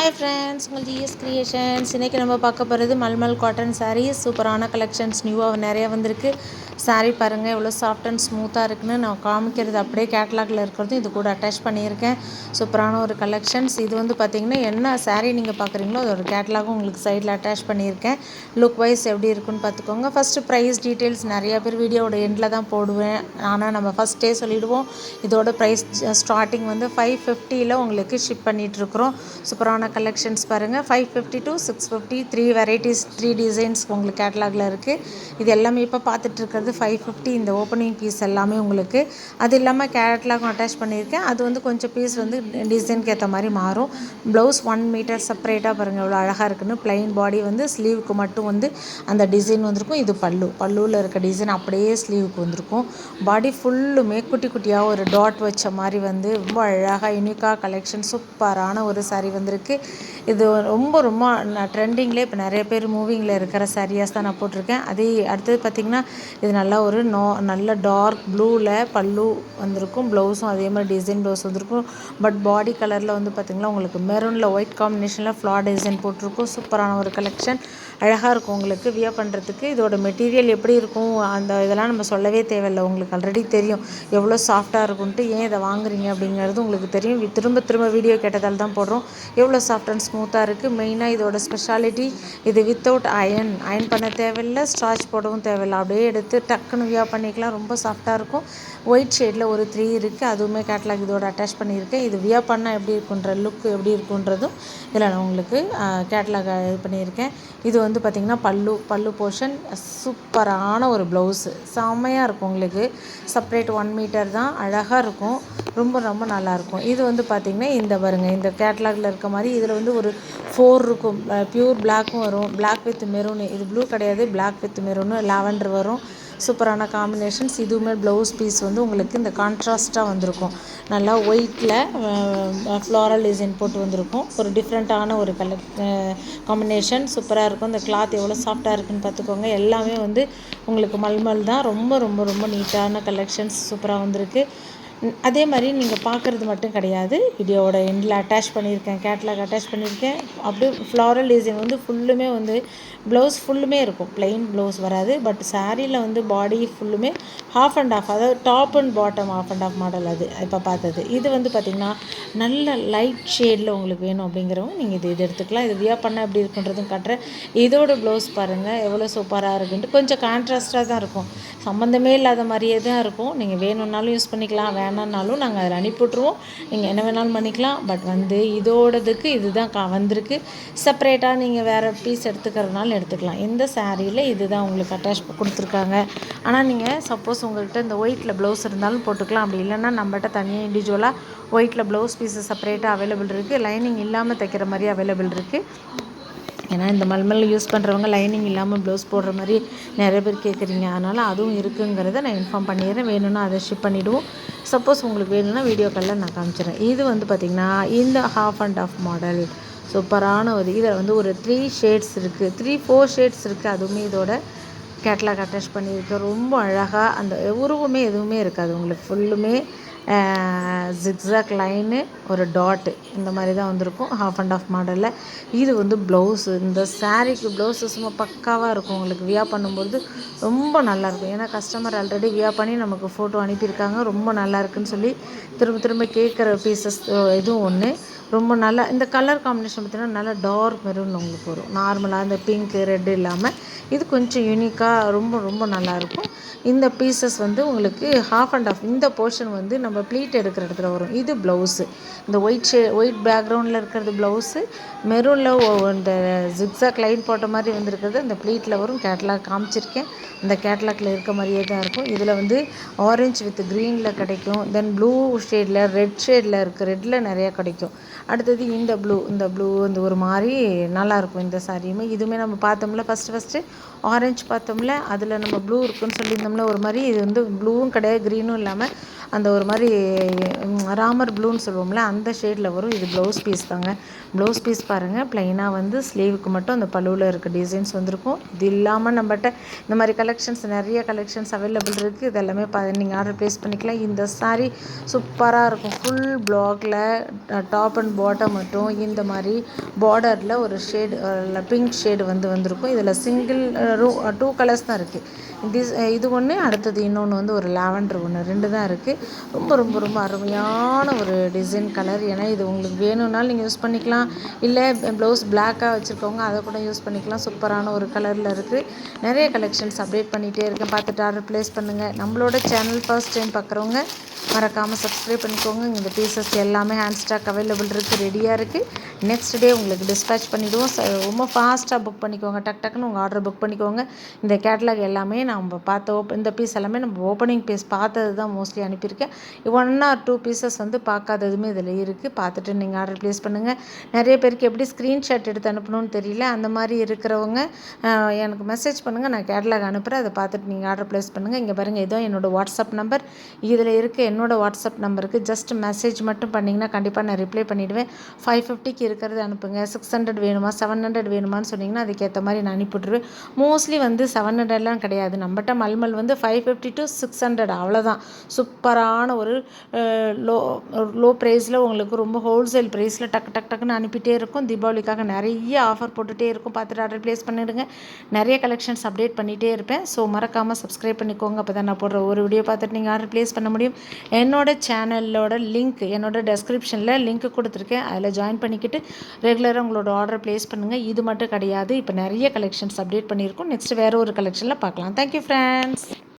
Hi friends உங்கள் GS creations இன்றைக்கி நம்ம பார்க்க போகிறது மல்மல் காட்டன் சாரீஸ் சூப்பரான கலெக்ஷன்ஸ் நியூவாக நிறையா வந்திருக்கு. சாரீ பாருங்கள் எவ்வளோ சாஃப்ட் அண்ட் ஸ்மூத்தாக இருக்குன்னு நான் காமிக்கிறது அப்படியே கேட்லாகில் இருக்கிறதும் இது கூட அட்டாச் பண்ணியிருக்கேன். சூப்பரான ஒரு கலெக்ஷன்ஸ் இது வந்து பார்த்திங்கன்னா என்ன சாரீ நீங்கள் பார்க்குறீங்களோ அதோட கேட்லாகும் உங்களுக்கு சைடில் அட்டாச் பண்ணியிருக்கேன். லுக் வைஸ் எப்படி இருக்குன்னு பார்த்துக்கோங்க ஃபஸ்ட்டு ப்ரைஸ் டீட்டெயில்ஸ் நிறையா பேர் வீடியோட எண்டில் தான் போடுவேன். ஆனால் நம்ம ஃபஸ்ட்டே சொல்லிவிடுவோம் இதோட ப்ரைஸ் ஸ்டார்டிங் வந்து ஃபைவ் ஃபிஃப்டியில் உங்களுக்கு ஷிப் பண்ணிகிட்ருக்குறோம் சூப்பரான கலெக்ஷன்ஸ் பாருங்கள் five fifty to six fifty three varieties three designs உங்களுக்கு கேட்லாகில் இருக்குது இது எல்லாமே இப்போ பார்த்துட்ருக்கிறது ஃபைவ் ஃபிஃப்டி இந்த ஓப்பனிங் பீஸ் எல்லாமே உங்களுக்கு. அது இல்லாமல் கேட்லாகும் அட்டாச் பண்ணியிருக்கேன். அது வந்து கொஞ்சம் பீஸ் வந்து டிசைனுக்கு ஏற்ற மாதிரி மாறும். ப்ளவுஸ் ஒன் மீட்டர் செப்பரேட்டாக பாருங்கள் எவ்வளோ அழகாக இருக்குன்னு. ப்ளைன் பாடி வந்து ஸ்லீவுக்கு மட்டும் வந்து அந்த டிசைன் வந்திருக்கும். இது பல்லு. பல்லுவில் இருக்க டிசைன் அப்படியே ஸ்லீவுக்கு வந்திருக்கும். பாடி ஃபுல்லுமே குட்டி குட்டியாக ஒரு டாட் வச்ச மாதிரி வந்து ரொம்ப அழகாக யூனிக்காக கலெக்ஷன் சூப்பரான ஒரு சாரீ வந்திருக்கு. இது ரொம்ப ரொம்ப நான் ட்ரெண்டிங்லேயே இப்போ நிறைய பேர் மூவிங்கில் இருக்கிற சாரியாஸ் தான் நான் போட்டிருக்கேன். அதே அடுத்தது பார்த்திங்கன்னா இது நல்லா ஒரு நோ நல்ல டார்க் ப்ளூவில் பல்லு வந்திருக்கும் ப்ளவுஸும் அதே மாதிரி டிசைன் ப்ளவுஸ் வந்திருக்கும். பட் பாடி கலரில் வந்து பார்த்திங்கன்னா உங்களுக்கு மெரூனில் ஒயிட் காம்பினேஷனில் ஃப்ளார் டிசைன் போட்டிருக்கும். சூப்பரான ஒரு கலெக்ஷன் அழகாக இருக்கும் உங்களுக்கு. வியர் பண்ணுறதுக்கு இதோட மெட்டீரியல் எப்படி இருக்கும் அந்த இதெல்லாம் நம்ம சொல்லவே தேவையில்லை. உங்களுக்கு ஆல்ரெடி தெரியும். எவ்வளோ சாஃப்டாக இருக்கும்ன்ட்டு ஏன் இதை வாங்குறீங்க அப்படிங்கிறது உங்களுக்கு தெரியும். திரும்ப திரும்ப வீடியோ கேட்டதால் தான் போடுறோம். எவ்வளோ சாஃப்ட் அண்ட் ஸ்மூத்தாக இருக்குது மெயினாக இதோட ஸ்பெஷாலிட்டி இது வித்தவுட் அயன் அயன் பண்ண தேவையில்லை ஸ்டார்ச் போடவும் தேவையில்லை. அப்படியே எடுத்து டக்குன்னு வியா பண்ணிக்கலாம். ரொம்ப சாஃப்டாக இருக்கும். ஒயிட் ஷேடில் ஒரு த்ரீ இருக்குது அதுவுமே கேட்லாக் இதோட அட்டாச் பண்ணியிருக்கேன். இது வியா பண்ணால் எப்படி இருக்குன்ற லுக் எப்படி இருக்குன்றதும் இதில் நான் உங்களுக்கு கேட்லாக் இது பண்ணியிருக்கேன். இது வந்து பார்த்திங்கன்னா பல்லு பல்லு போர்ஷன் சூப்பரான ஒரு ப்ளவுஸு செம்மையாக இருக்கும் உங்களுக்கு. செப்பரேட் ஒன் மீட்டர் தான். அழகாக இருக்கும். ரொம்ப ரொம்ப நல்லாயிருக்கும் இது வந்து பார்த்திங்கன்னா இந்த பாருங்கள் இந்த கேட்லாகில் இருக்க மாதிரி இதில் வந்து ஒரு ஃபோர் இருக்கும். ப்யூர் பிளாக்கும் வரும். பிளாக் வித் மெரூனு இது ப்ளூ கிடையாது. பிளாக் வித் மெரூனு லாவெண்டர் வரும். சூப்பரான காம்பினேஷன்ஸ் இதுவுமே ப்ளவுஸ் பீஸ் வந்து உங்களுக்கு இந்த கான்ட்ராஸ்ட்டாக வந்திருக்கும். நல்லா ஒயிட்டில் ஃப்ளாரல் டிசைன் போட்டு வந்திருக்கும். ஒரு டிஃப்ரெண்ட்டான ஒரு கலர் காம்பினேஷன் சூப்பராக இருக்கும். இந்த கிளாத் எவ்வளோ சாஃப்டாக இருக்குன்னு பார்த்துக்கோங்க. எல்லாமே வந்து உங்களுக்கு மல்மல் தான். ரொம்ப ரொம்ப ரொம்ப நீட்டான கலெக்ஷன்ஸ் சூப்பராக வந்திருக்கு. அதே மாதிரி நீங்கள் பார்க்குறது மட்டும் கிடையாது. வீடியோவோட எண்டில் அட்டாச் பண்ணியிருக்கேன் கேட்லாக் அட்டாச் பண்ணியிருக்கேன். அப்படியே ஃப்ளாரல் டிசைன் வந்து ஃபுல்லுமே வந்து ப்ளவுஸ் ஃபுல்லுமே இருக்கும். ப்ளெயின் ப்ளவுஸ் வராது. பட் சாரியில் வந்து பாடி ஃபுல்லுமே ஹாஃப் அண்ட் ஆஃப் அதாவது top and bottom half and half model அது. இப்போ பார்த்தது. இது வந்து பார்த்திங்கன்னா நல்ல லைட் ஷேடில் உங்களுக்கு வேணும் அப்படிங்கிறவங்க நீங்கள் இது இது எடுத்துக்கலாம். இது வியா பண்ணால் எப்படி இருக்குன்றதும் காட்டுறேன். இதோட ப்ளவுஸ் பாருங்கள் எவ்வளோ சூப்பராக இருக்குன்ட்டு கொஞ்சம் கான்ட்ராஸ்ட்டாக தான் இருக்கும். சம்மந்தமே இல்லாத மாதிரியே தான் இருக்கும். நீங்கள் வேணும்னாலும் யூஸ் பண்ணிக்கலாம். வேணான்னாலும் நாங்கள் அதில் அனுப்பிவிட்ருவோம் நீங்கள் என்ன வேணாலும் பண்ணிக்கலாம். பட் வந்து இதோடதுக்கு இதுதான் கா வந்திருக்கு. செப்பரேட்டாக நீங்கள் வேறு பீஸ் எடுத்துக்கிறதுனால எடுத்துக்கலாம். இந்த சாரியில் இதுதான் உங்களுக்கு அட்டாச் கொடுத்துருக்காங்க. ஆனால் நீங்கள் சப்போஸ் உங்கள்கிட்ட இந்த ஒயிட்டில் ப்ளவுஸ் இருந்தாலும் போட்டுக்கலாம். அப்படி இல்லைன்னா நம்மகிட்ட தனியாக இண்டிவிஜுவலாக ஒயிட்டில் ப்ளவுஸ் பீஸு செப்பரேட்டாக அவைலபிள் இருக்குது லைனிங் இல்லாமல் தைக்கிற மாதிரி அவைலபிள் இருக்குது ஏன்னா இந்த மல்மல் யூஸ் பண்ணுறவங்க லைனிங் இல்லாமல் ப்ளவுஸ் போடுற மாதிரி நிறைய பேர் கேட்குறீங்க அதனால் அதுவும் இருக்குங்கிறத நான் இன்ஃபார்ம் பண்ணிடுறேன். வேணும்னா அதை ஷிப் பண்ணிவிடுவோம் சப்போஸ் உங்களுக்கு வேணும்னா வீடியோ காலில் நான் காமிச்சிடுறேன். இது வந்து பார்த்திங்கன்னா இந்த ஹாஃப் அண்ட் ஆஃப் மாடல் சூப்பரான ஒரு இதில் வந்து ஒரு த்ரீ ஷேட்ஸ் இருக்குது த்ரீ ஃபோர் ஷேட்ஸ் இருக்குது அதுவுமே இதோட கேட்லாக் அட்டாச் பண்ணியிருக்கு ரொம்ப அழகாக அந்த உருவமே எதுவுமே இருக்காது. உங்களுக்கு ஃபுல்லுமே ஜிக்ஸாக் லைனு ஒரு டாட்டு இந்த மாதிரி தான் வந்திருக்கும். ஹாஃப் அண்ட் ஆஃப் மாடலில் இது வந்து ப்ளவுஸு இந்த சாரீக்கு ப்ளவுஸு சும்மா பக்காவாக இருக்கும் உங்களுக்கு. வியா பண்ணும்போது ரொம்ப நல்லாயிருக்கும் ஏன்னா கஸ்டமர் ஆல்ரெடி வியா பண்ணி நமக்கு ஃபோட்டோ அனுப்பியிருக்காங்க. ரொம்ப நல்லா இருக்குன்னு சொல்லி திரும்ப திரும்ப கேட்குற பீசஸ் இதுவும் ஒன்று ரொம்ப நல்லா இந்த கலர் காம்பினேஷன் பார்த்திங்கன்னா நல்லா டார்க் மெரூன் உங்களுக்கு வரும். நார்மலாக இந்த பிங்க்கு ரெட்டு இல்லாமல் இது கொஞ்சம் யூனிக்காக ரொம்ப ரொம்ப நல்லாயிருக்கும். இந்த பீசஸ் வந்து உங்களுக்கு ஹாஃப் அண்ட் ஆஃப் இந்த போர்ஷன் வந்து நம்ம ப்ளீட் எடுக்கிற இடத்துல வரும். இது ப்ளவுஸு இந்த ஒயிட் ஷே ஒயிட் பேக்ரவுண்டில் இருக்கிறது ப்ளவுஸு மெரூனில் இந்த ஜிக்ஸாக் லைன் போட்ட மாதிரி வந்திருக்கிறது. அந்த ப்ளீட்டில் வரும். கேட்லாக் காமிச்சிருக்கேன். இந்த கேட்லாகில் இருக்க மாதிரியே தான் இருக்கும். இதில் வந்து ஆரஞ்சு வித் க்ரீனில் கிடைக்கும். தென் ப்ளூ ஷேடில் ரெட் ஷேடில் இருக்குது ரெட்டில் நிறையா கிடைக்கும். அடுத்தது இந்த ப்ளூ இந்த ப்ளூ இந்த ஒரு மாதிரி நல்லாயிருக்கும் இந்த சாரியுமே இதுவுமே நம்ம பார்த்தோம்ல ஃபஸ்ட்டு ஃபஸ்ட்டு ஆரஞ்சு பார்த்தோம்ல அதில் நம்ம ப்ளூ இருக்குன்னு சொல்லியிருந்தோம்ல ஒரு மாதிரி இது வந்து ப்ளூவும் கிடையாது க்ரீனும் இல்லாமல் அந்த ஒரு மாதிரி ராமர் ப்ளூன்னு சொல்லுவோம்ல அந்த ஷேடில் வரும். இது ப்ளவுஸ் பீஸ் தாங்க. ப்ளவுஸ் பீஸ் பாருங்கள் ப்ளைனாக வந்து ஸ்லீவுக்கு மட்டும் அந்த பழுவில் இருக்க டிசைன்ஸ் வந்திருக்கும். இது இல்லாமல் நம்மகிட்ட இந்த மாதிரி கலெக்ஷன்ஸ் நிறைய கலெக்ஷன்ஸ் அவைலபிள் இருக்குது இதெல்லாமே பா நீங்கள் ஆர்டர் ப்ளேஸ் பண்ணிக்கலாம். இந்த சாரீ சூப்பராக இருக்கும். ஃபுல் பிளாக்ல டாப் அண்ட் பாட்டம் மட்டும் இந்த மாதிரி பார்டரில் ஒரு ஷேடு பிங்க் ஷேடு வந்து வந்திருக்கும். இதில் சிங்கிள் ரூ டூ கலர்ஸ் தான் இருக்குது திஸ் இது ஒன்று அடுத்தது இன்னொன்று வந்து ஒரு லாவெண்டர் ஒன்று ரெண்டு தான் இருக்குது ரொம்ப ரொம்ப ரொம்ப அருமையான ஒரு டிசைன் கலர் ஏன்னா இது உங்களுக்கு வேணும்னாலும் நீங்கள் யூஸ் பண்ணிக்கலாம். இல்லை ப்ளவுஸ் பிளாக்காக வச்சுருக்கவங்க அதை கூட யூஸ் பண்ணிக்கலாம். சூப்பரான ஒரு கலரில் இருக்குது நிறைய கலெக்ஷன்ஸ் அப்டேட் பண்ணிகிட்டே இருக்கேன். பார்த்துட்டு ஆர்டர் ப்ளேஸ் பண்ணுங்கள் நம்மளோட சேனல் ஃபர்ஸ்ட் டைம் பார்க்குறவங்க மறக்காமல் சப்ஸ்கிரைப் பண்ணிக்கோங்க. இந்த பீசஸ் எல்லாமே ஹேண்ட் ஸ்டாக் அவைலபிள் இருக்குது ரெடியாக இருக்குது நெக்ஸ்ட் டே உங்களுக்கு டிஸ்பேச் பண்ணிவிடுவோம் ரொம்ப ஃபாஸ்ட்டாக புக் பண்ணிக்கோங்க. டக் டக்குன்னு உங்கள் ஆர்டர் புக் பண்ணிக்கோங்க. இந்த கேட்லாக் எல்லாமே நம்ம பார்த்த ஓப் இந்த பீஸ் எல்லாமே நம்ம ஓப்பனிங் பீஸ் பார்த்தது தான் மோஸ்ட்லி அனுப்பியிருக்கேன் ஒன் ஆர் டூ பீசஸ் வந்து பார்க்காததுமே இதில் இருக்குது பார்த்துட்டு நீங்கள் ஆர்டர் ப்ளேஸ் பண்ணுங்கள் நிறைய பேருக்கு எப்படி ஸ்க்ரீன்ஷாட் எடுத்து அனுப்பணும்னு தெரியல. அந்த மாதிரி இருக்கிறவங்க எனக்கு மெசேஜ் பண்ணுங்கள் நான் கேட்லாக் அனுப்புகிறேன் அதை பார்த்துட்டு நீங்கள் ஆர்டர் ப்ளேஸ் பண்ணுங்கள் இங்கே பாருங்கள் இதோ என்னோடய வாட்ஸ்அப் நம்பர் இதில் இருக்க. என்னோடய வாட்ஸ்அப் நம்பருக்கு ஜஸ்ட் மெசேஜ் மட்டும் பண்ணிங்கன்னா கண்டிப்பாக நான் ரிப்ளை பண்ணிவிடுவேன் ஃபைவ் ஃபிஃப்டிக்கு இருக்கிறது அனுப்புங்க. சிக்ஸ் ஹண்ட்ரட் வேணுமா? செவன் ஹண்ட்ரட் வேணுமான்னு சொன்னிங்கன்னா அதுக்கேற்ற மாதிரி நான் அனுப்பிவிட்ருவேன் மோஸ்ட்லி வந்து செவன் ஹண்ட்ரட்லாம் கிடையாது. நம்மகிட்ட மல்மல் வந்து five fifty to six hundred அவ்வளோதான் சூப்பரான ஒரு லோ லோ ப்ரைஸில் உங்களுக்கு ரொம்ப ஹோல்சேல் ப்ரைஸில் டக்கு டக் டக்குன்னு அனுப்பிட்டே இருக்கும். தீபாவளிக்காக நிறைய ஆஃபர் போட்டுகிட்டே இருக்கும். பார்த்துட்டு ஆர்டர் ப்ளேஸ் பண்ணிவிடுங்க நிறைய கலெக்ஷன்ஸ் அப்டேட் பண்ணிகிட்டே இருப்பேன். ஸோ மறக்காமல் சப்ஸ்கிரைப் பண்ணிக்கோங்க. அப்போ தான் நான் போடுற ஒரு வீடியோ பார்த்துட்டு நீங்கள் ஆர்டர் ப்ளேஸ் பண்ண முடியும். என்னோட சேனலோட லிங்க் என்னோட டெஸ்கிரிப்ஷனில் லிங்க் கொடுத்துருக்கேன். அதில் ஜாயின் பண்ணிக்கிட்டு ரெகுலராக உங்களோட ஆர்டர் ப்ளேஸ் பண்ணுங்கள் இது மட்டும் கிடையாது. இப்போ நிறைய கலெக்ஷன்ஸ் அப்டேட் பண்ணியிருக்கோம். நெக்ஸ்ட் வேறு ஒரு கலெக்ஷனில் பார்க்கலாம். Thank you friends